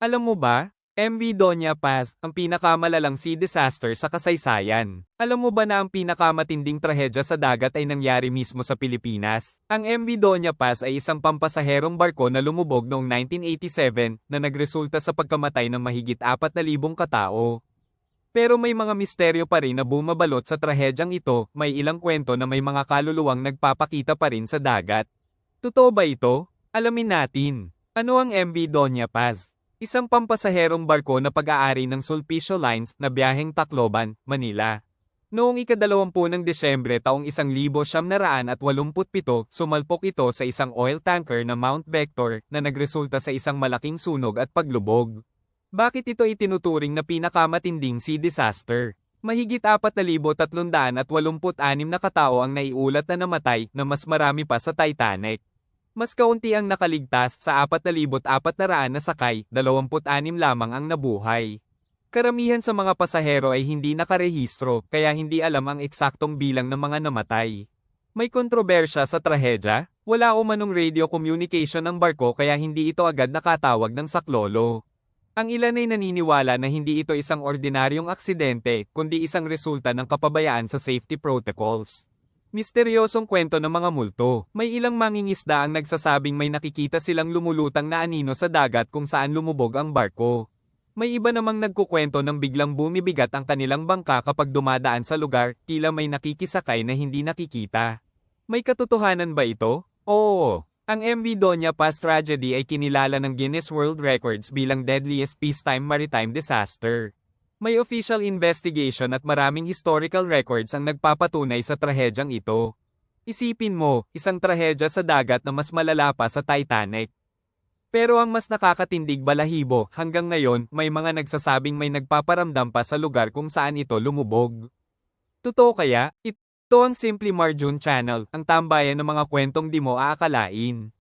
Alam mo ba, MV Doña Paz, ang pinakamalalang sea disaster sa kasaysayan. Alam mo ba na ang pinakamatinding trahedya sa dagat ay nangyari mismo sa Pilipinas? Ang MV Doña Paz ay isang pampasaherong barko na lumubog noong 1987 na nagresulta sa pagkamatay ng mahigit 4,000 katao. Pero may mga misteryo pa rin na bumabalot sa trahedyang ito, may ilang kwento na may mga kaluluwang nagpapakita pa rin sa dagat. Totoo ba ito? Alamin natin. Ano ang MV Doña Paz? Isang pampasaherong barko na pag-aari ng Sulpicio Lines na biyaheng Tacloban, Manila. Noong ikadalawampu ng Desyembre taong 1987, sumalpok ito sa isang oil tanker na Mount Vector na nagresulta sa isang malaking sunog at paglubog. Bakit ito itinuturing na pinakamatinding sea disaster? Mahigit 4,386 na katao ang naiulat na namatay na mas marami pa sa Titanic. Mas kaunti ang nakaligtas sa 4,400 na sakay, 26 lamang ang nabuhay. Karamihan sa mga pasahero ay hindi nakarehistro kaya hindi alam ang eksaktong bilang ng mga namatay. May kontrobersya sa trahedya, wala umanong radio communication ng barko kaya hindi ito agad nakatawag ng saklolo. Ang ilan ay naniniwala na hindi ito isang ordinaryong aksidente kundi isang resulta ng kapabayaan sa safety protocols. Misteryosong kwento ng mga multo. May ilang mangingisda ang nagsasabing may nakikita silang lumulutang na anino sa dagat kung saan lumubog ang barko. May iba namang nagkukwento ng biglang bumibigat ang kanilang bangka kapag dumadaan sa lugar, tila may nakikisakay na hindi nakikita. May katotohanan ba ito? Oo. Ang MV Doña Paz tragedy ay kinilala ng Guinness World Records bilang deadliest peacetime maritime disaster. May official investigation at maraming historical records ang nagpapatunay sa trahedyang ito. Isipin mo, isang trahedya sa dagat na mas malala pa sa Titanic. Pero ang mas nakakatindig balahibo, hanggang ngayon, may mga nagsasabing may nagpaparamdam pa sa lugar kung saan ito lumubog. Totoo kaya? Ito ang Simply Marjun Channel, ang tambayan ng mga kwentong di mo aakalain.